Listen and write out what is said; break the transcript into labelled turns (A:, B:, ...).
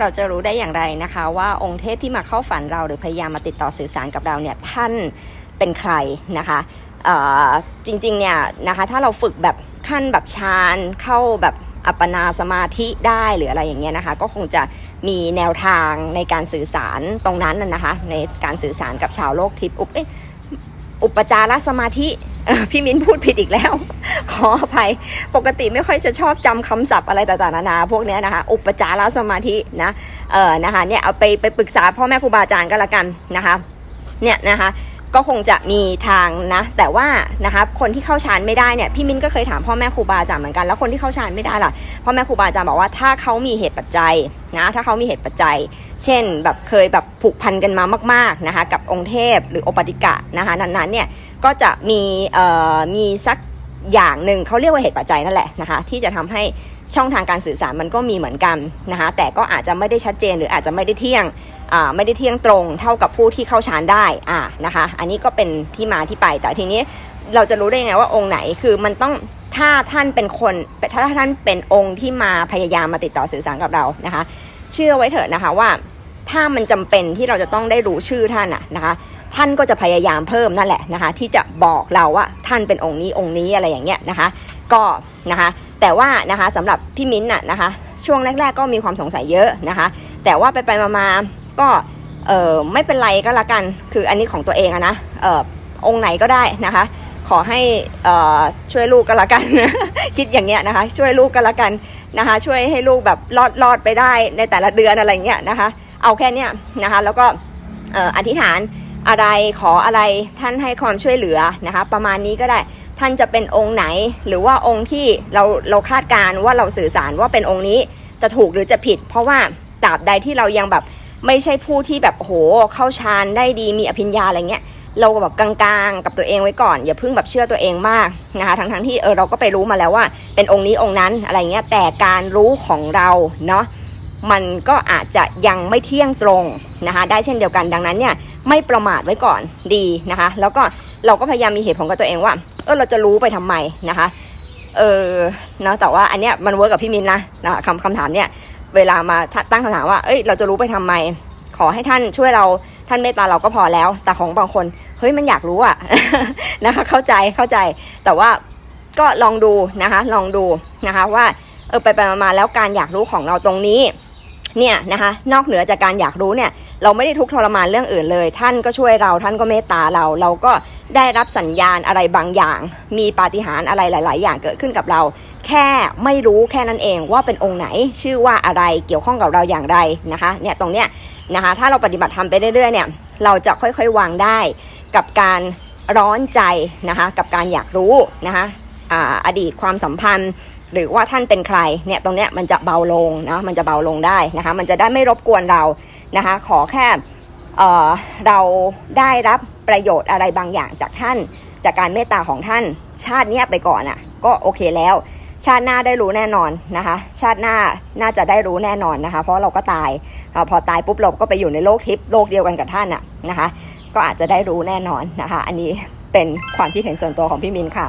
A: เราจะรู้ได้อย่างไรนะคะ ว่าองค์เทพที่มาเข้าฝันเราหรือพยายามมาติดต่อสื่อสารกับเราเนี่ยท่านเป็นใครนะคะจริงๆเนี่ยนะคะถ้าเราฝึกแบบขั้นแบบฌานเข้าแบบอัปปนาสมาธิได้หรืออะไรอย่างเงี้ยนะคะ ก็คงจะมีแนวทางในการสื่อสารตรงนั้นน่ะนะคะ ในการสื่อสารกับชาวโลกทิพย์อุปอุปจารสมาธิ พี่มิ้นพูดผิดอีกแล้ว ขออภัย ปกติไม่ค่อยจะชอบจำคำศัพท์อะไรต่างๆนานาพวกนี้นะคะ อุปจารสมาธินะ เออนะคะเนี่ยเอาไปไปปรึกษาพ่อแม่ครูบาอาจารย์ก็แล้วกันนะคะ เนี่ยนะคะ ก็คงจะมีทางนะ แต่ว่านะคะคนที่เข้าฌานไม่ได้เนี่ยพี่มิ้นก็เคยถามพ่อแม่ครูบาอาจารย์เหมือนกันแล้วคนที่เข้าฌานไม่ได้ล่ะพ่อแม่ครูบาอาจารย์บอกว่าถ้าเขามีเหตุปัจจัยนะถ้าเขามีเหตุปัจจัย เช่นแบบเคยแบบผูกพันกันมามากๆนะคะกับองค์เทพหรือโอปติกะนะคะนั้นๆเนี่ยก็จะมีเอ่อมีสัก อย่างหนึ่งเขาเรียกว่าเหตุปัจจัยนั่นแหละนะคะ ที่จะทำให้ช่องทางการสื่อสารมันก็มีเหมือนกันนะคะแต่ก็อาจจะไม่ได้ชัดเจนหรืออาจจะไม่ได้เที่ยงไม่ได้เที่ยงตรงเท่ากับผู้ที่เข้าฌานได้อ่านะคะ อันนี้ก็เป็นที่มาที่ไปแต่ทีนี้เราจะรู้ได้ยังไงว่าองค์ไหนคือมันต้องถ้าท่านเป็นคนถ้าท่านเป็นองค์ที่มาพยายามมาติดต่อสื่อสารกับเรานะคะ เชื่อไว้เถอะนะคะว่าถ้ามันจำเป็นที่เราจะต้องได้รู้ชื่อท่านอะนะคะ ท่านก็จะพยายามเพิ่มนั่นแหละนะคะ ที่จะบอกเราว่าท่านเป็นองค์นี้องค์นี้อะไรอย่างเงี้ยนะคะ ก็นะคะแต่ว่านะคะสำหรับพี่มิ้นท์น่ะนะคะ ช่วงแรก ๆ ก็มีความสงสัยเยอะนะคะ แต่ว่าไปไปมาๆก็เออไม่เป็นไรก็แล้วกัน คืออันนี้ของตัวเองอะนะเออองค์ไหนก็ได้นะคะ ขอให้เออช่วยลูกก็แล้วกัน คิดอย่างเงี้ยนะคะ ช่วยลูกก็แล้วกันนะคะ ช่วยให้ลูกแบบรอดรอดไปได้ในแต่ละเดือนอะไรเงี้ยนะคะ เอาแค่เนี้ยนะคะ แล้วก็อออธิษฐาน อะไรขออะไรท่านให้ความช่วยเหลือนะคะ ประมาณนี้ก็ได้ท่านจะเป็นองค์ไหนหรือว่าองค์ที่เราเราคาดการ์ว่าเราสื่อสารว่าเป็นองค์นี้จะถูกหรือจะผิด เพราะว่าตราบใดที่เรายังแบบไม่ใช่ผู้ที่แบบโหเข้าฌานได้ดีมีอภิญญาอะไรเงี้ยเราก็แบบกลางๆ กับตัวเองไว้ก่อนอย่าเพิ่งแบบเชื่อตัวเองมากนะคะทั้งๆที่เออเราก็ไปรู้มาแล้วว่า เป็นองค์นี้องค์นั้นอะไรเงี้ยแต่การรู้ของเราเนาะ มันก็อาจจะยังไม่เที่ยงตรงนะคะ ได้เช่นเดียวกันดังนั้นเนี่ยไม่ประมาทไว้ก่อนดีนะคะ แล้วก็เราก็พยายามมีเหตุผลกับตัวเองว่า เออเราจะรู้ไปทำไมนะคะ เออเนาะแต่ว่าอันเนี้ยมันเวิร์กกับพี่มินนะนะคำคำถามเนี่ยเวลามาตั้งคำถามว่า เอ้ย เราจะรู้ไปทำไม ขอให้ท่านช่วยเราท่านเมตตาเราก็พอแล้ว แต่ของบางคน เฮ้ยมันอยากรู้อะนะคะ เข้าใจเข้าใจ แต่ว่าก็ลองดูนะคะ ลองดูนะคะว่าเออไปไปมาแล้วการอยากรู้ของเราตรงนี้ เนี่ยนะคะนอกเหนือจากการอยากรู้เนี่ยเราไม่ได้ทุกทรมานเรื่องอื่นเลย ท่านก็ช่วยเราท่านก็เมตตาเรา เราก็ได้รับสัญญาณอะไรบางอย่าง มีปาฏิหาริย์อะไรหลาย ๆ อย่างเกิดขึ้นกับเรา แค่ไม่รู้แค่นั้นเองว่าเป็นองค์ไหนชื่อว่าอะไรเกี่ยวข้องกับเราอย่างไรนะคะเนี่ยตรงเนี้ยนะคะถ้าเราปฏิบัติทำไปเรื่อย ๆ เนี่ยเราจะค่อยๆวางได้กับการร้อนใจนะคะกับการอยากรู้นะคะออดีตความสัมพันธ์ หรือว่าท่านเป็นใครเนี่ยตรงเนี้ยมันจะเบาลงนะมันจะเบาลงได้นะคะ มันจะได้ไม่รบกวนเรานะคะ ขอแค่เอ่เราได้รับประโยชน์อะไรบางอย่างจากท่าน จากการเมตตาของท่าน ชาติเนี้ยไปก่อนอะ ก็โอเคแล้ว ชาติหน้าได้รู้แน่นอนนะคะ ชาติหน้าน่าจะได้รู้แน่นอนนะคะ เพราะเราก็ตายอพอตายปุ๊บเราก็ไปอยู่ในโลกทิพย์โลกเดียวกันกับท่านอะนะคะ ก็อาจจะได้รู้แน่นอนนะคะ อันนี้เป็นความคิดเห็นส่วนตัวของพี่มินค่ะ